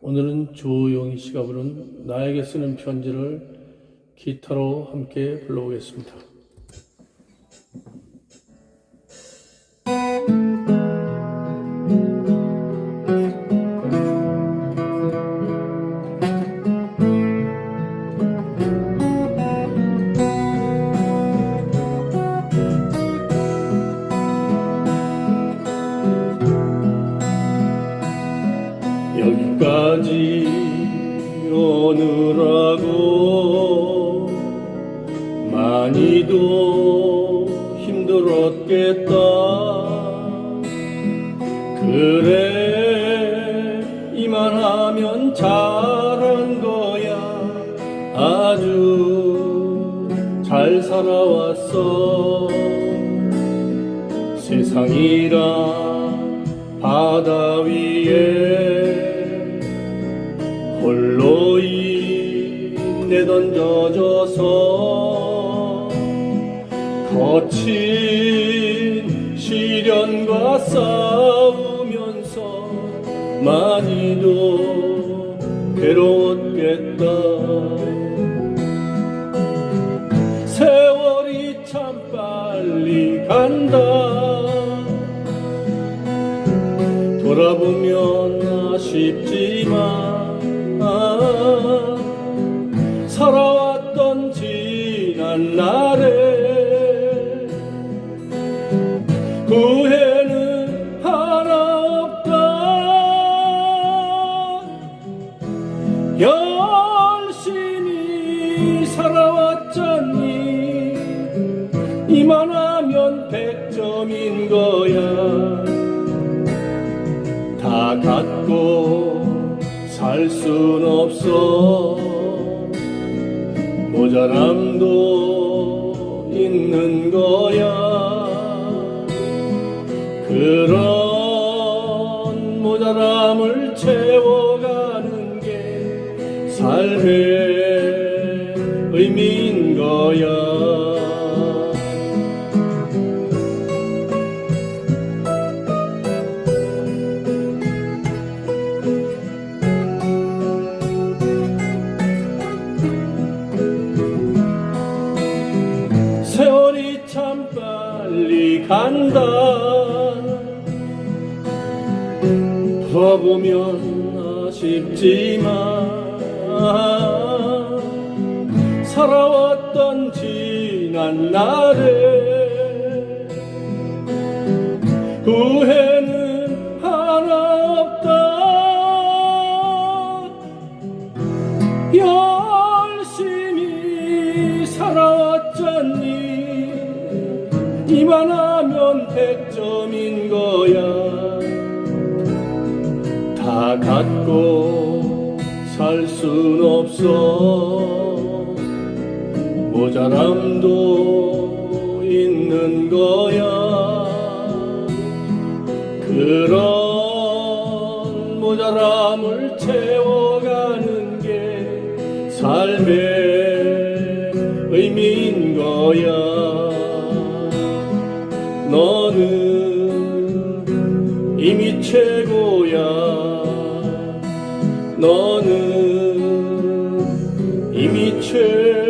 오늘은 조용희 씨가 부른 나에게 쓰는 편지를 기타로 함께 불러보겠습니다. 여기까지 오느라고 많이도 힘들었겠다. 그래 이만하면 잘한 거야. 아주 잘 살아왔어. 세상이란 바다 위에 홀로이 내던져져서 거친 시련과 싸우면서 많이도 괴로웠겠다. 세월이 참 빨리 간다. 돌아보면 아쉽지만 살아왔던 지난 날에 후회는 하나 없다. 열심히 살아왔잖니. 이만하면 백점인 거야. 다 갖고 살순 없어. 모자람도 있는 거야. 그런 모자람을 채워가는 게 삶의 의미인 거야 빨리 간다. 돌아보면 아쉽지만 살아왔던 지난 날에 후회는 하나 없다. 열심히 살아왔잖니 이만하면 백점인 거야. 다 갖고 살 순 없어. 모자람도 있는 거야. 그런 모자람을 채워가는 게 삶의 의미인 거야 너는 이미 최고야. 너는 이미 최고야